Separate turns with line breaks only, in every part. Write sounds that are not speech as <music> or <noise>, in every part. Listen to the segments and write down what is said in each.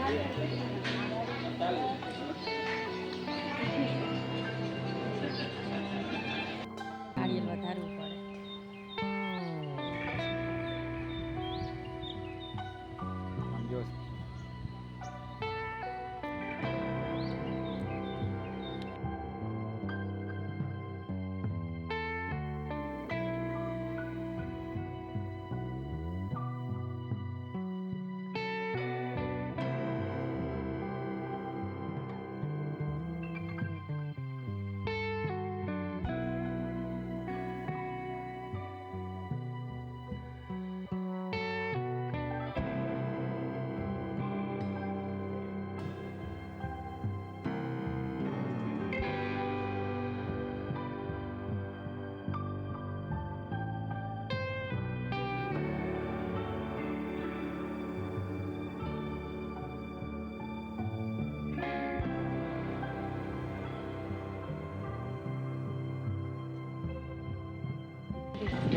Total.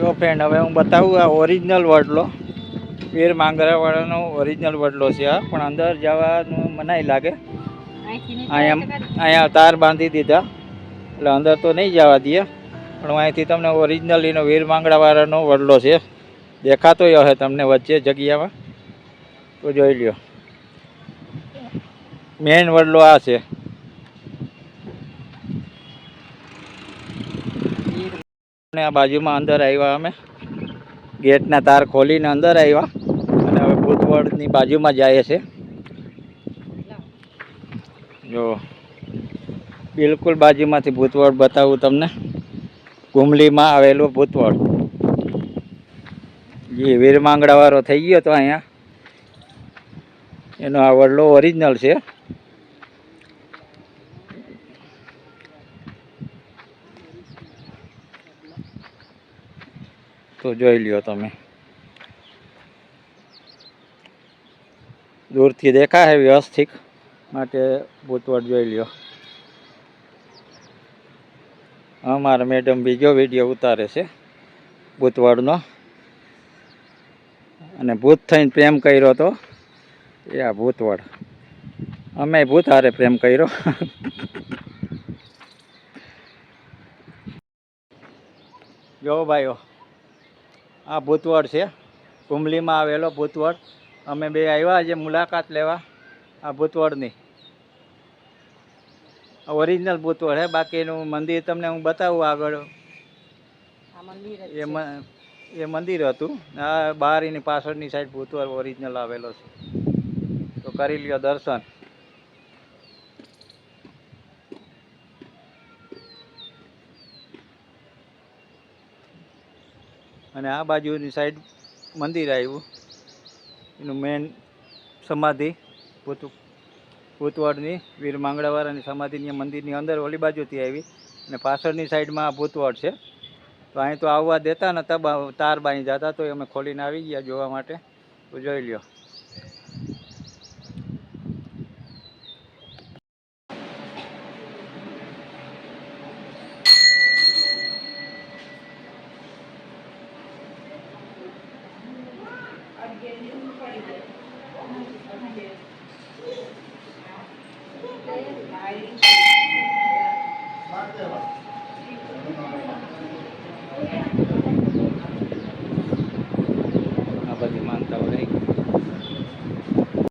જો friend હવે હું બતાવું આ ઓરિજિનલ વડલો. વીર માંગરાવાળાનો ઓરિજિનલ વડલો છે આ પણ અંદર જવાનું મનાઈ લાગે. અહીંયા અહીંયા તાર બાંધી દીધા. એટલે અંદર તો નહીં જવા દઈએ. પણ હું અહીંથી તમને ઓરિજિનલ એનો વીર માંગડાવાળાનો વડલો છે. દેખાતોય હશે તમને વચ્ચે જગ્યામાં. તો જોઈ લ્યો. મેઇન વડલો આ છે. અને આ બાજુમાં અંદર આવ્યા અમે. ગેટના તાર ખોલીને અંદર આવ્યા. અને હવે ભૂતવળની બાજુમાં જાય છે. જો, બિલકુલ બાજુમાંથી ભૂતવળ બતાવું તમને. કુમલીમાં આવેલું ભૂતવળ. જે વીરમાંગડાવાળો થઈ ગયો તો અહીંયા. એનો આ વડલો ઓરિજિનલ છે. તો જોઈ લ્યો તમે. દૂરથી દેખાય વ્યવસ્થિત માટે ભૂતવડ જોઈ લ્યો. અમારા મેડમ બીજો વીડિયો ઉતારે છે ભૂતવડનો અને ભૂત થઈને પ્રેમ કર્યો તો એ આ ભૂતવડ અમે ભૂત હારે પ્રેમ કર્યો. <laughs> જો ભાઈઓ આ ભૂતવડ છે. કુંભલીમાં આવેલો ભૂતવડ અમે બે આવ્યા આજે મુલાકાત લેવા આ ભૂતવડની ઓરિજિનલ ભૂતવડ હે બાકીનું મંદિર તમને હું બતાવું આગળ. એ એ મંદિર હતું. આ બહાર એની પાછળની સાઈડ ભૂતવડ ઓરિજિનલ આવેલો છે. તો કરી લ્યો દર્શન. અને આ બાજુની સાઈડ મંદિર આવ્યું. એનું મેન સમાધિ, ભૂત, ભૂતવડની, વીર માંગડાવાળાની સમાધિની મંદિરની અંદર ઓલી બાજુથી આવી. અને પાછળની સાઈડમાં આ ભૂતવડ છે. તો અહીં તો આવવા દેતા નહોતા તાર બાંધી જતા, તો અમે ખોલીને આવી ગયા જોવા માટે. તો જોઈ લ્યો.